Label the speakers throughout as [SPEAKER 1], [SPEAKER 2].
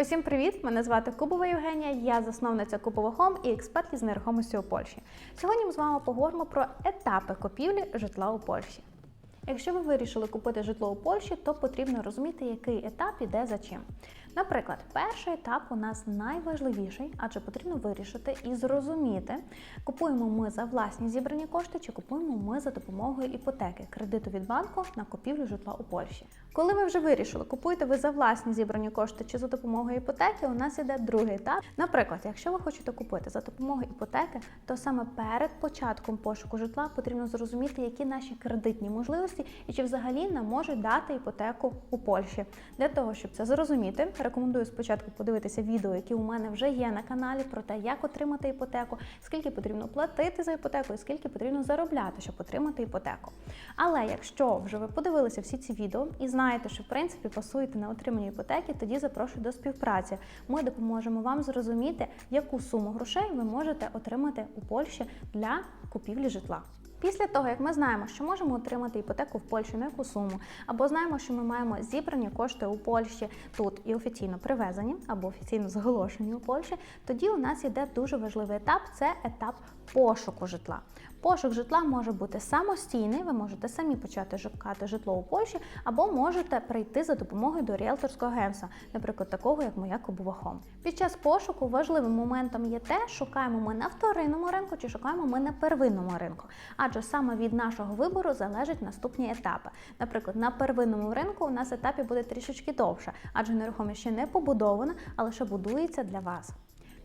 [SPEAKER 1] Усім привіт! Мене звати Кубова Євгенія, я засновниця Кубова Хом і експерт із нерухомості у Польщі. Сьогодні ми з вами поговоримо про етапи купівлі житла у Польщі. Якщо ви вирішили купити житло у Польщі, то потрібно розуміти, який етап іде за чим. Наприклад, перший етап у нас найважливіший, адже потрібно вирішити і зрозуміти, купуємо ми за власні зібрані кошти чи купуємо ми за допомогою іпотеки, кредиту від банку на купівлю житла у Польщі. Коли ви вже вирішили, купуєте ви за власні зібрані кошти чи за допомогою іпотеки, у нас іде другий етап. Наприклад, якщо ви хочете купити за допомогою іпотеки, то саме перед початком пошуку житла потрібно зрозуміти, які наші кредитні можливості і чи взагалі нам можуть дати іпотеку у Польщі. Для того, щоб це зрозуміти, рекомендую спочатку подивитися відео, які у мене вже є на каналі, про те, як отримати іпотеку, скільки потрібно платити за іпотеку і скільки потрібно заробляти, щоб отримати іпотеку. Але якщо вже ви подивилися всі ці відео і знаєте, що в принципі пасуєте на отримання іпотеки, тоді запрошую до співпраці. Ми допоможемо вам зрозуміти, яку суму грошей ви можете отримати у Польщі для купівлі житла. Після того, як ми знаємо, що можемо отримати іпотеку в Польщі на яку суму, або знаємо, що ми маємо зібрані кошти у Польщі тут і офіційно привезені, або офіційно зголошені у Польщі, тоді у нас іде дуже важливий етап це етап пошуку житла. Пошук житла може бути самостійний, ви можете самі почати шукати житло у Польщі, або можете прийти за допомогою до ріелторського агентства, наприклад, такого як моя Кубова Хом. Під час пошуку важливим моментом є те, шукаємо ми на вторинному ринку чи шукаємо ми на первинному ринку. Адже саме від нашого вибору залежать наступні етапи. Наприклад, на первинному ринку у нас етапі буде трішечки довше, адже нерухомість ще не побудована, а лише будується для вас.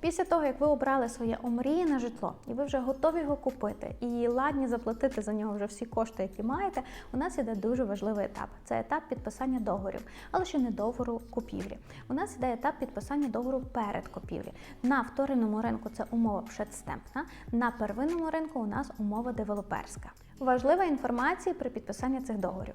[SPEAKER 1] Після того, як ви обрали своє омріяне житло, і ви вже готові його купити, і ладні заплатити за нього вже всі кошти, які маєте, у нас іде дуже важливий етап. Це етап підписання договорів, але ще не договору купівлі. У нас іде етап підписання договору перед купівлі. На вторинному ринку це умова предстемпна, на первинному ринку у нас умова девелоперська. Важлива інформація при підписанні цих договорів.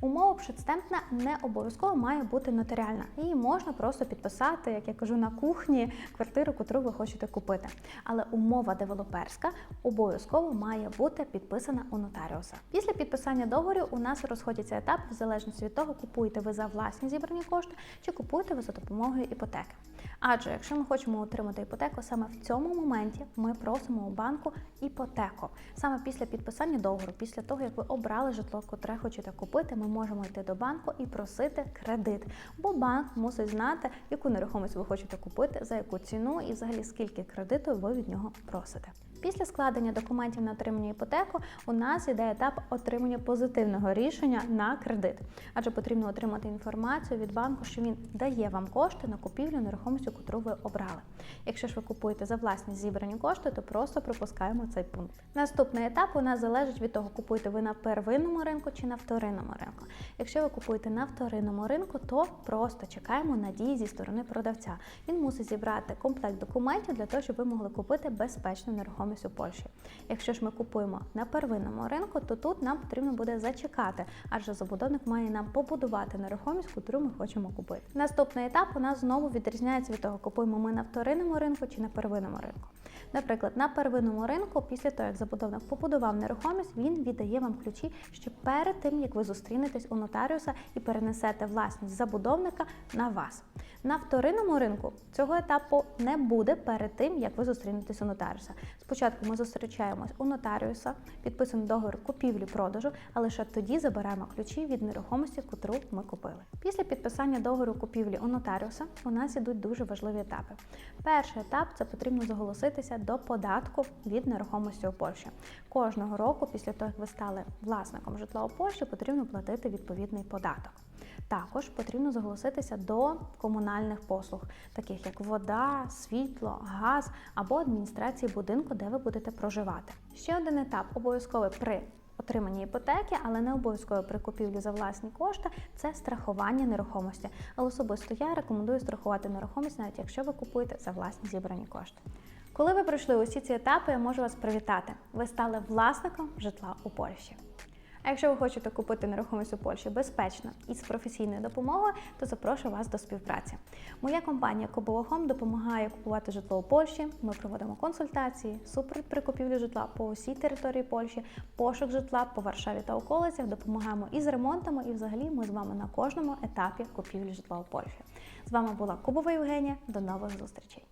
[SPEAKER 1] Умова предстемпна не обов'язково має бути нотаріальна. Її можна просто підписати, як я кажу, на кухні квартиру, яку ви хочете купити. Але умова девелоперська обов'язково має бути підписана у нотаріуса. Після підписання договорів у нас розходяться етапи в залежності від того, купуєте ви за власні зібрані кошти чи купуєте ви за допомогою іпотеки. Адже якщо ми хочемо отримати іпотеку, саме в цьому моменті ми просимо у банку іпотеку. Саме після підписання договору, після того як ви обрали житло, котре хочете купити, ми можемо йти до банку і просити кредит. Бо банк мусить знати, яку нерухомість ви хочете купити, за яку ціну і взагалі скільки кредиту ви від нього просите. Після складення документів на отримання іпотеку у нас іде етап отримання позитивного рішення на кредит, адже потрібно отримати інформацію від банку, що він дає вам кошти на купівлю нерухомості, яку ви обрали. Якщо ж ви купуєте за власні зібрані кошти, то просто пропускаємо цей пункт. Наступний етап у нас залежить від того, купуєте ви на первинному ринку чи на вторинному ринку. Якщо ви купуєте на вторинному ринку, то просто чекаємо надії зі сторони продавця. Він мусить зібрати комплект документів для того, щоб ви могли купити безпечну нерухомість у Польщі. Якщо ж ми купуємо на первинному ринку, то тут нам потрібно буде зачекати, адже забудовник має нам побудувати нерухомість, яку ми хочемо купити. Наступний етап у нас знову відрізняється від того, купуємо ми на вторинному ринку чи на первинному ринку. Наприклад, на первинному ринку, після того, як забудовник побудував нерухомість, він віддає вам ключі ще перед тим, як ви зустрінетесь у нотаріуса і перенесете власність забудовника на вас. На вторинному ринку цього етапу не буде перед тим, як ви зустрінетесь у нотаріуса. Спочатку ми зустрічаємось у нотаріуса, підписуємо договір купівлі-продажу, а лише тоді забираємо ключі від нерухомості, котру ми купили. Після підписання договору купівлі у нотаріуса у нас ідуть дуже важливі етапи. Перший етап це потрібно зголоситися до податку від нерухомості у Польщі. Кожного року, після того, як ви стали власником житла у Польщі, потрібно платити відповідний податок. Також потрібно зголоситися до комунальних послуг, таких як вода, світло, газ або адміністрації будинку, де ви будете проживати. Ще один етап обов'язковий при отриманні іпотеки, але не обов'язково при купівлі за власні кошти це страхування нерухомості. Але особисто я рекомендую страхувати нерухомість, навіть якщо ви купуєте за власні зібрані кошти. Коли ви пройшли усі ці етапи, я можу вас привітати. Ви стали власником житла у Польщі. А якщо ви хочете купити нерухомість у Польщі безпечно і з професійною допомогою, то запрошую вас до співпраці. Моя компанія Home допомагає купувати житло у Польщі. Ми проводимо консультації, супровід при купівлі житла по усій території Польщі, пошук житла по Варшаві та околицях, допомагаємо із ремонтами і взагалі ми з вами на кожному етапі купівлі житла у Польщі. З вами була Кубова Євгенія. До нових зустрічей!